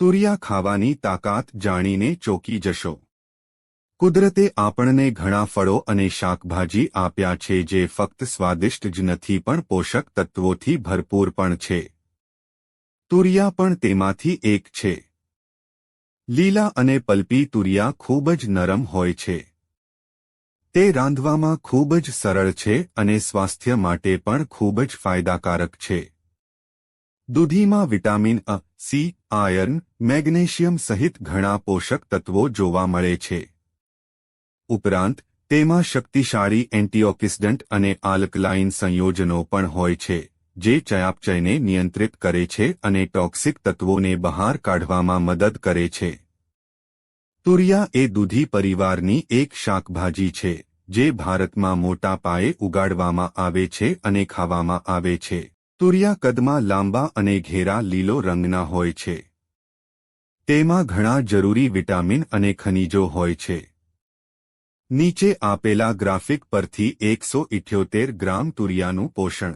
તુરિયા ખાવાની તાકાત જાણીને ચોકી જશો. કુદરતે આપણને ઘણા ફળો અને શાકભાજી આપ્યા છે જે ફક્ત સ્વાદિષ્ટ જ નથી પણ પોષક તત્વોથી ભરપૂર પણ છે. તુરિયા પણ તેમાંથી એક છે. લીલા અને પલ્પી તુરિયા ખૂબ જ નરમ હોય છે. તે રાંધવામાં ખૂબ જ સરળ છે અને સ્વાસ્થ્ય માટે પણ ખૂબ જ ફાયદાકારક છે. દૂધીમાં વિટામિન અ, સી, આયર્ન, મેગ્નેશિયમ સહિત ઘણા પોષક તત્વો જોવા મળે છે. ઉપરાંત, તેમાં શક્તિશાળી એન્ટીઓક્સિડન્ટ અને આલ્કલાઇન સંયોજનો પણ હોય છે, જે ચયાપચયને નિયંત્રિત કરે છે અને ટોક્સિક તત્વોને બહાર કાઢવામાં મદદ કરે છે. તુરિયા એ દૂધી પરિવારની એક શાકભાજી છે, જે ભારતમાં મોટા પાયે ઉગાડવામાં આવે છે અને ખાવામાં આવે છે. તુરિયા કદમાં લાંબા અને ઘેરા લીલો રંગના હોય છે. તેમાં ઘણા જરૂરી વિટામિન અને ખનિજો હોય છે. નીચે આપેલા ગ્રાફિક પરથી એકસો ઇઠ્યોતેર ગ્રામ તુરિયાનું પોષણ.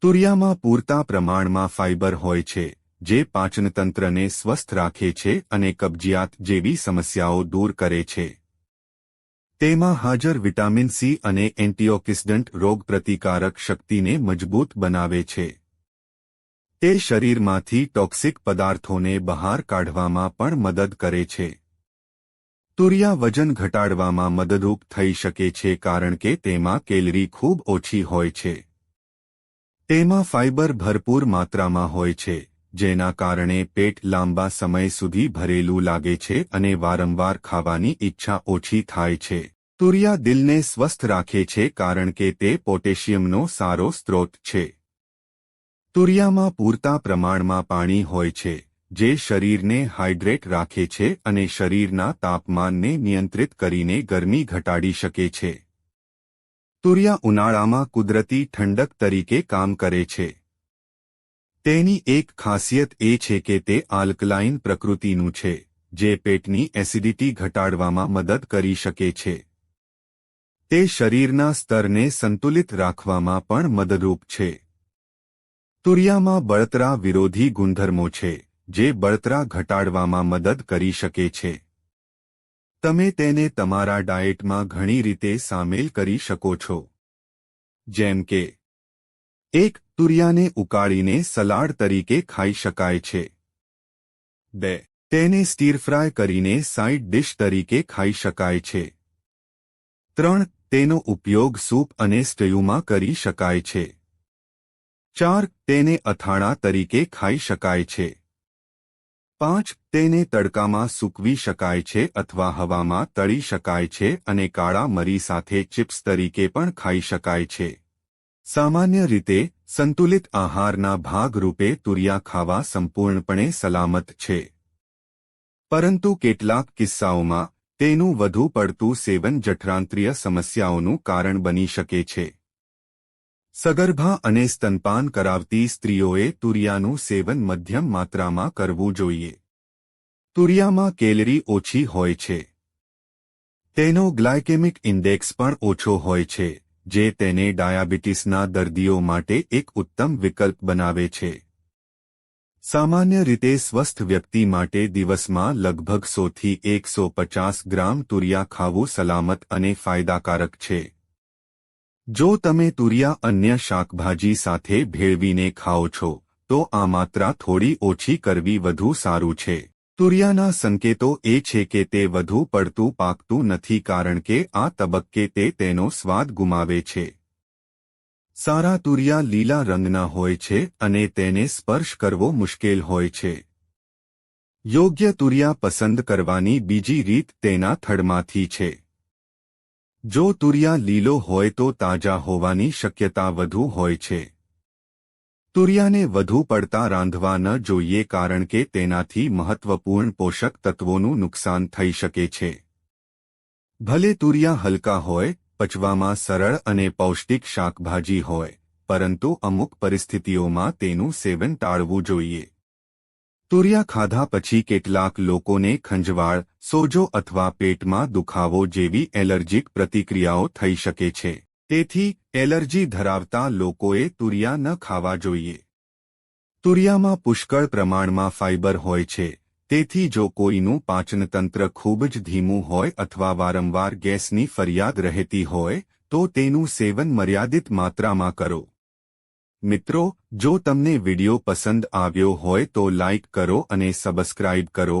તુરિયામાં પૂરતા પ્રમાણમાં ફાઇબર હોય છે, જે પાચનતંત્રને સ્વસ્થ રાખે છે અને કબજિયાત જેવી સમસ્યાઓ દૂર કરે છે. તેમાં હાજર વિટામિન સી અને એન્ટીઓક્સિડન્ટ રોગપ્રતિકારક શક્તિને મજબૂત બનાવે છે. તે શરીરમાંથી ટોક્સિક પદાર્થોને બહાર કાઢવામાં પણ મદદ કરે છે. તુરિયા વજન ઘટાડવામાં મદદરૂપ થઈ શકે છે કારણ કે તેમાં કેલરી ખૂબ ઓછી હોય છે. તેમાં ફાઇબર ભરપૂર માત્રામાં હોય છે. જેના કારણે પેટ લાંબા સમય સુધી ભરેલું લાગે છે અને વારંવાર ખાવાની ઈચ્છા ઓછી થાય છે. તુરિયા દિલને સ્વસ્થ રાખે છે કારણ કે તે પોટેશિયમનો સારો સ્ત્રોત છે. તુરિયામાં પૂરતા પ્રમાણમાં પાણી હોય છે, જે શરીરને હાઇડ્રેટ રાખે છે અને શરીરના તાપમાનને નિયંત્રિત કરીને ગરમી ઘટાડી શકે છે. તુરિયા ઉનાળામાં કુદરતી ઠંડક તરીકે કામ કરે છે. તેની એક ખાસિયત એ છે કે તે આલ્કલાઇન પ્રકૃતિનું છે, જે પેટની એસિડિટી ઘટાડવામાં મદદ કરી શકે છે. તે શરીરના સ્તરને સંતુલિત રાખવામાં પણ મદદરૂપ છે. તુરિયામાં બળતરા વિરોધી ગુણધર્મો છે, જે બળતરા ઘટાડવામાં મદદ કરી શકે છે. તમે તેને તમારા ડાયેટમાં ઘણી રીતે સામેલ કરી શકો છો. જેમ કે, એક તુરિયાને ઉકાળીને સલાડ તરીકે ખાઈ શકાય છે. બે તેને સ્ટીર ફ્રાય કરીને સાઇડ ડિશ તરીકે ખાઈ શકાય છે. ત્રણ. તેનો ઉપયોગ સૂપ અને સ્ટયુમાં કરી શકાય છે. ચાર. તેને અથાણા તરીકે ખાઈ શકાય છે. પાંચ. તેને તડકામાં સૂકવી શકાય છે અથવા હવામાં તળી શકાય છે અને કાળા મરી સાથે ચિપ્સ તરીકે પણ ખાઈ શકાય છે. સામાન્ય રીતે, સંતુલિત આહારના ભાગરૂપે તુરિયા ખાવા સંપૂર્ણપણે સલામત છે. પરંતુ કેટલાક કિસ્સાઓમાં, તેનું વધુ પડતું સેવન જઠરાંત્રીય સમસ્યાઓનું કારણ બની શકે છે. સગર્ભા અને સ્તનપાન કરાવતી સ્ત્રીઓએ તુરિયાનું સેવન મધ્યમ માત્રામાં કરવું જોઈએ. તુરિયામાં કેલરી ઓછી હોય છે. તેનો ગ્લાયકેમિક ઇન્ડેક્સ પણ ઓછો હોય છે. જે તેને ડાયાબિટીસના દર્દીઓ માટે એક ઉત્તમ વિકલ્પ બનાવે છે. સામાન્ય રીતે સ્વસ્થ વ્યક્તિ માટે દિવસમાં લગભગ સોથી એકસો પચાસ ગ્રામ તુરિયા ખાવું સલામત અને ફાયદાકારક છે. જો તમે તુરિયા અન્ય શાકભાજી સાથે ભેળવીને ખાઓ છો, તો આ માત્રા થોડી ઓછી કરવી વધુ સારું છે. તુરિયાના સંકેતો એ છે કે તે વધુ પડતું પાકતું નથી કારણ કે આ તબક્કે તે તેનો સ્વાદ ગુમાવે છે. સારા તુરિયા લીલા રંગના હોય છે અને તેને સ્પર્શ કરવો મુશ્કેલ હોય છે. યોગ્ય તુરિયા પસંદ કરવાની બીજી રીત તેના થડમાંથી છે. જો તુરિયા લીલો હોય તો તાજા હોવાની શક્યતા વધુ હોય છે. તુરિયાને વધુ પડતા રાંધવા ન જોઈએ કારણ કે તેનાથી મહત્વપૂર્ણ પોષક તત્વોનું નુકસાન થઈ શકે છે. ભલે તુરિયા હલકા હોય, પચવામાં સરળ અને પૌષ્ટિક શાકભાજી હોય, પરંતુ અમુક પરિસ્થિતિઓમાં તેનું સેવન ટાળવું જોઈએ. તુરિયા ખાધા પછી કેટલાક લોકોને ખંજવાળ, સોજો અથવા પેટમાં દુખાવો જેવી એલર્જીક પ્રતિક્રિયાઓ થઈ શકે છે. તેથી એલર્જી ધરાવતા લોકોએ તુરિયા ન ખાવા જોઈએ. તુરિયામાં પુષ્કળ પ્રમાણમાં ફાઇબર હોય છે, તેથી જો કોઈનું પાચનતંત્ર ખૂબ જ ધીમું હોય અથવા વારંવાર ગેસની ફરિયાદ રહેતી હોય, તો તેનું સેવન મર્યાદિત માત્રામાં કરો. મિત્રો, જો તમને વિડિયો પસંદ આવ્યો હોય તો લાઇક કરો અને સબસ્ક્રાઇબ કરો